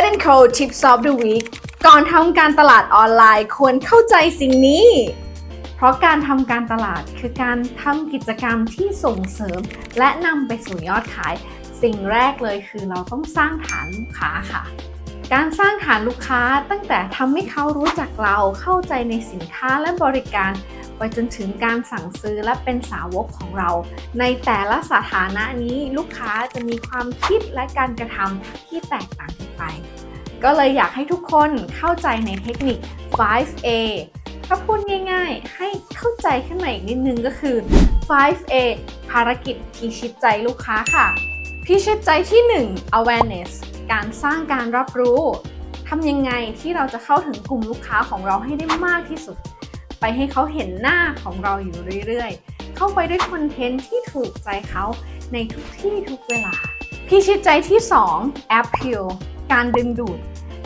Head and Co Tips of the Week ก่อนทำการตลาดออนไลน์ควรเข้าใจสิ่งนี้ เพราะการทำการตลาดคือการทำกิจกรรมที่ส่งเสริม และนำไปสู่ยอดขาย สิ่งแรกเลยคือเราต้องสร้างฐานลูกค้าค่ะ การสร้างฐานลูกค้าตั้งแต่ทำให้เขารู้จักเราเข้าใจในสินค้าและบริการ ไปจนถึงการสั่งซื้อและเป็นสาวกของเรา ในแต่ละสถานะนี้ลูกค้าจะมีความคิดและการกระทำที่แตกต่างกันไป ก็เลยอยากให้ทุกคนเข้าใจในเทคนิค 5A ถ้าพูดง่ายๆ ให้เข้าใจขึ้นมาอีกนิดนึงก็คือ 5A ภารกิจพิชิตใจลูกค้าค่ะ พิชิตใจที่ 1 awareness การสร้างการรับรู้ทำยังไงที่เราจะเข้าถึงกลุ่มลูกค้าของเราให้ได้มากที่สุด ไปให้เขาเห็นหน้าของเราอยู่เรื่อยๆ เข้าไปด้วยคอนเทนต์ที่ถูกใจเขาในทุกที่ทุกเวลา พิชิตใจที่ 2 appeal การดึงดูด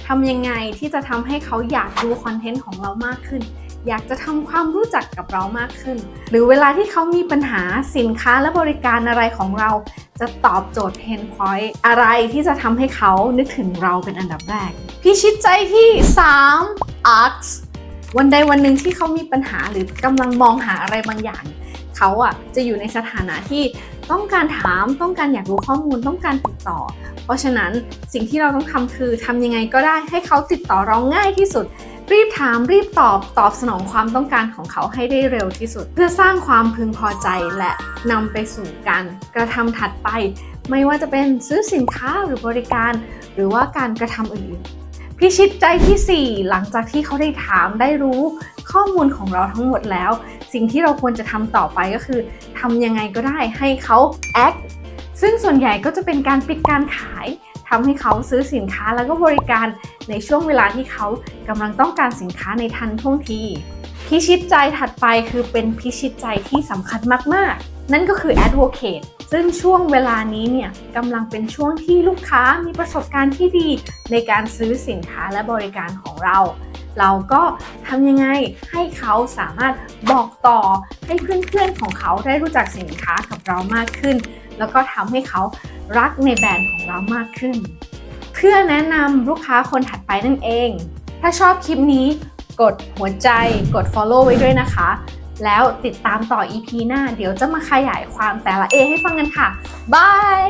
ทำยังไงที่จะทำให้เขาอยากดูคอนเทนต์ของเรามากขึ้น อยากจะทำความรู้จักกับเรามากขึ้น หรือเวลาที่เขามีปัญหาสินค้าและบริการอะไรของเรา จะตอบโจทย์เพนพอยต์อะไรที่จะทำให้เขานึกถึงเราเป็นอันดับแรก พิชิตใจที่ 3 arcs วันใดวันหนึ่งที่เขามีปัญหาหรือกำลังมองหาอะไรบางอย่าง เขาอะจะอยู่ในสถานะที่ต้องการถามต้องการอยากรู้ข้อมูลต้องการติดต่อ เพราะฉะนั้นสิ่งที่เราต้องทำคือทำยังไงก็ได้ให้เขาติดต่อเราง่ายที่สุด รีบถามรีบตอบตอบสนองความต้องการของเขาให้ได้เร็วที่สุด เพื่อสร้างความพึงพอใจและนำไปสู่การกระทำถัดไป ไม่ว่าจะเป็นซื้อสินค้าหรือบริการ หรือว่าการกระทำอื่นๆ พิชิตใจที่ 4 หลังจากที่เขาได้ถามได้รู้ข้อมูลของเราทั้งหมดแล้ว สิ่งที่เราควรจะทำต่อไปก็คือทำยังไงก็ได้ให้เขา act ซึ่งส่วนใหญ่ก็จะเป็นการปิดการขายทำให้เขาซื้อสินค้าแล้วก็บริการในช่วงเวลาที่เขากำลังต้องการสินค้าในทันท่วงที พิชิตใจถัดไปคือเป็นพิชิตใจที่สำคัญมาก ๆ นั่นก็คือ advocate ซึ่งช่วงเวลานี้เนี่ยกำลังเป็นช่วงที่ลูกค้ามีประสบการณ์ที่ดีในการซื้อสินค้าและบริการของเรา เราก็ทำยังไงให้เขาสามารถบอกต่อให้เพื่อนๆของเขาได้รู้จักสินค้ากับเรามากขึ้น แล้วก็ทำให้เขารักในแบรนด์ของเรามากขึ้น เพื่อแนะนำลูกค้าคนถัดไปนั่นเอง ถ้าชอบคลิปนี้กดหัวใจกด follow ไว้ด้วยนะคะ แล้วติดตามต่อ EP หน้า เดี๋ยวจะมาขยายความแต่ละเอให้ฟังกันค่ะ บาย